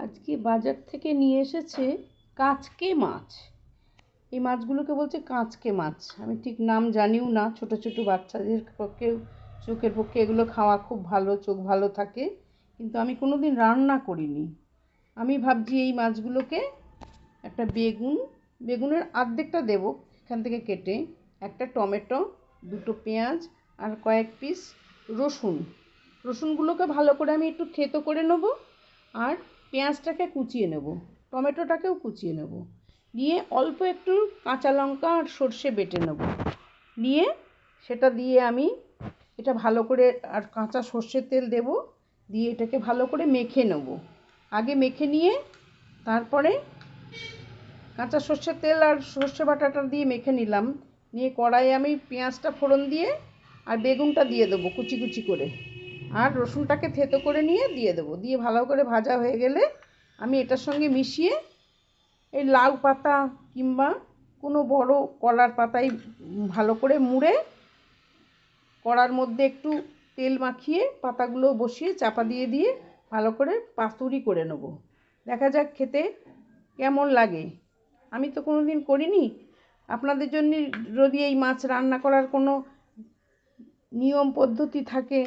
আজকে বাজার থেকে নিয়ে এসেছে কাঁচকে মাছ। এই মাছগুলোকে বলছে কাঁচকে মাছ। আমি ঠিক নাম জানিও না, ছোট ছোট বাচ্চাদের পক্ষেও চোখের পক্ষে এগুলো খাওয়া খুব ভালো, চোখ ভালো থাকে। কিন্তু আমি কোনো দিন রান্না করিনি। আমি ভাবছি এই মাছগুলোকে একটা বেগুন, বেগুনের অর্ধেকটা দেবো এখান থেকে কেটে। একটা টমেটো, দুটো পেঁয়াজ আর কয়েক পিস রসুন। রসুনগুলোকে ভালো করে আমি একটু থেতো করে নেব। আর পেঁয়াজটাকে কুচিয়ে নেব, টমেটোটাকেও কুচিয়ে নেব। নিয়ে অল্প একটু কাঁচা লঙ্কা আর সর্ষে বেটে নেব। নিয়ে সেটা দিয়ে আমি এটা ভালো করে আর কাঁচা সর্ষের তেল দেব, দিয়ে এটাকে ভালো করে মেখে নেব। আগে মেখে নিয়ে তারপরে কাঁচা সর্ষের তেল আর সর্ষে বাটাটা দিয়ে মেখে নিলাম। নিয়ে কড়াইয়ে আমি পেঁয়াজটা ফোড়ন দিয়ে আর বেগুনটা দিয়ে দেবো কুচি কুচি করে। আর রসুনটাকে থেতো করে নিয়ে দিয়ে দেবো। দিয়ে ভালো করে ভাজা হয়ে গেলে আমি এটার সঙ্গে মিশিয়ে এই লাউ পাতা কিংবা কোনো বড় কলার পাতায় ভালো করে মুড়ে কড়ার মধ্যে একটু তেল মাখিয়ে পাতাগুলো বসিয়ে চাপা দিয়ে দিয়ে ভালো করে পাতুরি করে নেব। দেখা যাক খেতে কেমন লাগে। আমি তো কোনো দিন করিনি। আপনাদের জন্য যদি এই মাছ রান্না করার কোনো নিয়ম, পদ্ধতি থাকে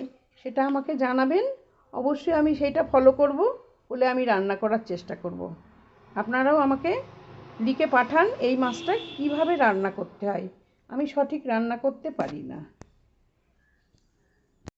সেটা আমাকে জানাবেন। অবশ্যই আমি সেইটা ফলো করব, বলে আমি রান্না করার চেষ্টা করব। আপনারাও আমাকে লিখে পাঠান এই মাছটা কীভাবে রান্না করতে হয়। আমি সঠিক রান্না করতে পারি না।